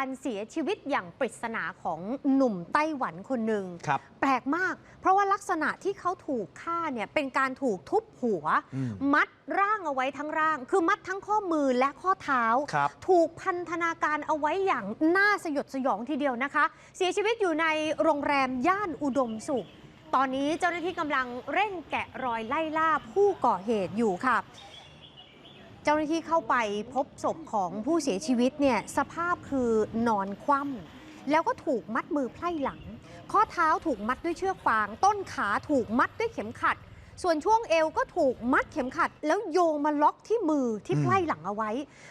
การเสียชีวิตอย่างปริศนาของหนุ่มไต้หวันคนหนึ่งครับแปลกมาก เพราะว่าลักษณะที่เขาถูกฆ่าเนี่ยเป็นการถูกทุบหัวอืมมัดร่างเอาไว้ทั้งร่าง คือมัดทั้งข้อมือและข้อเท้าครับถูกพันธนาการเอาไว้อย่างน่าสยดสยองทีเดียวนะคะ เสียชีวิตอยู่ในโรงแรมย่านอุดมสุข ตอนนี้เจ้าหน้าที่กำลังเร่งแกะรอยไล่ล่าผู้ก่อเหตุอยู่ค่ะ เจ้าหน้าที่เข้าไปพบศพของผู้เสียชีวิตเนี่ยสภาพคือนอนคว่ำแล้วก็ถูกมัดมือไพร่หลัง ข้อเท้าถูกมัดด้วยเชือกฟาง ต้นขาถูกมัดด้วยเข็มขัด ส่วนช่วงเอวก็ถูกมัดเข็มขัด แล้วโยงมาล็อกที่มือที่อืมไพร่หลังเอาไว้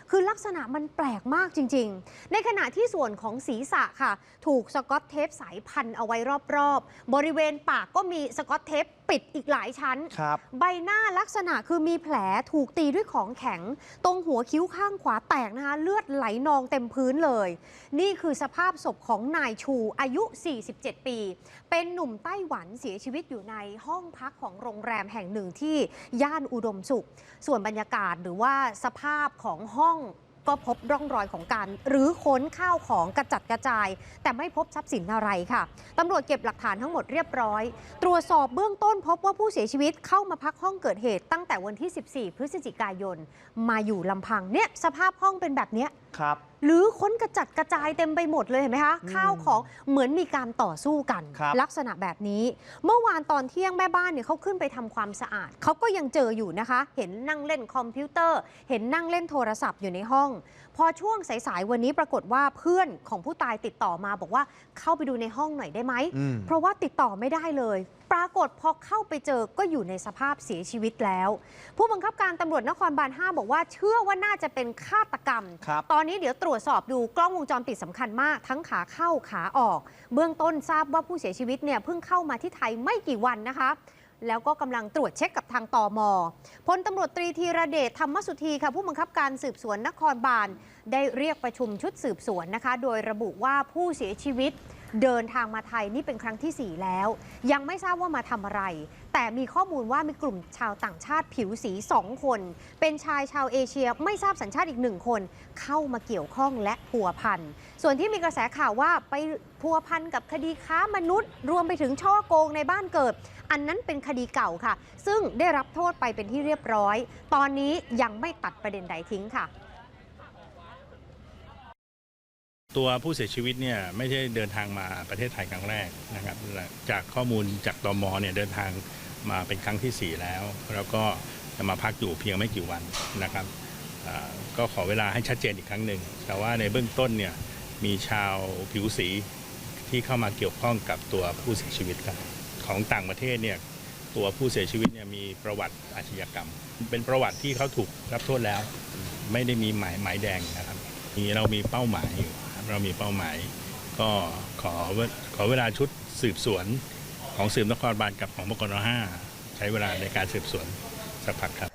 คือลักษณะมันแปลกมากจริง ๆ ในขณะที่ส่วนของศีรษะค่ะ ถูกสกอตเทปสายพันเอาไว้รอบๆ บริเวณปากก็มีสกอตเทปปิดอีกหลายชั้นครับใบหน้าลักษณะคือมีแผลถูกตีด้วยของแข็ง ตรงหัวคิ้วข้างขวาแตกนะคะ เลือดไหลนองเต็มพื้นเลย นี่คือสภาพศพของนายชูอายุ 47 ปี เป็นหนุ่มไต้หวันเสียชีวิตอยู่ในห้องพักของโรงแรมแห่งหนึ่งที่ย่านอุดมสุข ส่วนบรรยากาศหรือว่าสภาพของห้องก็พบร่องรอยของการหรือค้นข้าวของกระจัดกระจาย แต่ไม่พบทรัพย์สินอะไรค่ะตำรวจเก็บหลักฐานทั้งหมดเรียบร้อย ตรวจสอบเบื้องต้นพบว่าผู้เสียชีวิตเข้ามาพักห้องเกิดเหตุตั้งแต่วันที่ 14 พฤศจิกายน มาอยู่ลำพังเนี่ยสภาพห้องเป็นแบบเนี้ย ครับหรือค้นกระจัดกระจายเต็มไปหมดเลยเห็นไหมคะอืมข้าวของเหมือนมีการต่อสู้กัน ครับ ลักษณะแบบนี้ เมื่อวานตอนเที่ยงแม่บ้านเนี่ยเขาขึ้นไปทำความสะอาดเขาก็ยังเจออยู่นะคะ เห็นนั่งเล่นคอมพิวเตอร์ เห็นนั่งเล่นโทรศัพท์อยู่ในห้อง พอช่วงสายๆวันนี้ปรากฏว่าเพื่อนของผู้ตายติดต่อมาบอกว่าเข้าไปดูในห้องหน่อยได้ไหม อืม เพราะว่าติดต่อไม่ได้เลย ปรากฏพอเข้าไปเจอก็อยู่ในสภาพเสียชีวิตแล้ว ผู้บังคับการตำรวจนครบาล5บอกว่าเชื่อว่าน่าจะเป็นฆาตกรรม ครับ ตอนนี้เดี๋ยวตรวจสอบดูกล้องวงจรปิดสำคัญมาก ทั้งขาเข้าขาออก เบื้องต้นทราบว่าผู้เสียชีวิตเนี่ยเพิ่งเข้ามาที่ไทยไม่กี่วันนะคะแล้วก็กำลังตรวจเช็คกับทางตอมพลตำรวจตรีธีระเดชธรรมสุธีค่ะผู้บังคับการสืบสวนนครบาล ได้เรียกประชุมชุดสืบสวนนะคะ โดยระบุว่าผู้เสียชีวิต เดินทางมาไทยนี่เป็นครั้งที่ 4 แล้ว ยังไม่ทราบว่ามาทำอะไร แต่มีข้อมูลว่ามีกลุ่มชาวต่างชาติผิวสี2คน เป็นชายชาวเอเชียไม่ทราบสัญชาติอีกหนึ่งคน เข้ามาเกี่ยวข้องและพัวพันส่วนที่มีกระแสข่าวว่าไปพัวพันกับคดีค้ามนุษย์ รวมไปถึงช่อโกงในบ้านเกิด อันนั้นเป็นคดีเก่าค่ะ ซึ่งได้รับโทษไปเป็นที่เรียบร้อย ตอนนี้ยังไม่ตัดประเด็นใดทิ้งค่ะ ตัวผู้เสียชีวิตเนี่ยไม่ใช่เดินทางมาประเทศไทยครั้งแรกนะครับจากข้อมูลจากตมเนี่ยเดินทางมาเป็นครั้งที่ 4 แล้ว แล้วก็จะมาพักอยู่เพียงไม่กี่วันนะครับก็ขอเวลาให้ชัดเจนอีกครั้งหนึ่งแต่ว่าในเบื้องต้นเนี่ยมีชาวผิวสีที่เข้ามาเกี่ยวข้องกับตัวผู้เสียชีวิตครับของต่างประเทศเนี่ยตัวผู้เสียชีวิตเนี่ยมีประวัติอาชญากรรม เป็นประวัติที่เขาถูกรับโทษแล้ว ไม่ได้มีหมายหมายแดงนะครับนี่เรามีเป้าหมายอยู่ เรามีเป้าหมาย ก็ขอขอเวลาชุดสืบสวนของสืบนครบาลกับของบกน5ใช้เวลาในการสืบสวนสักพักครับ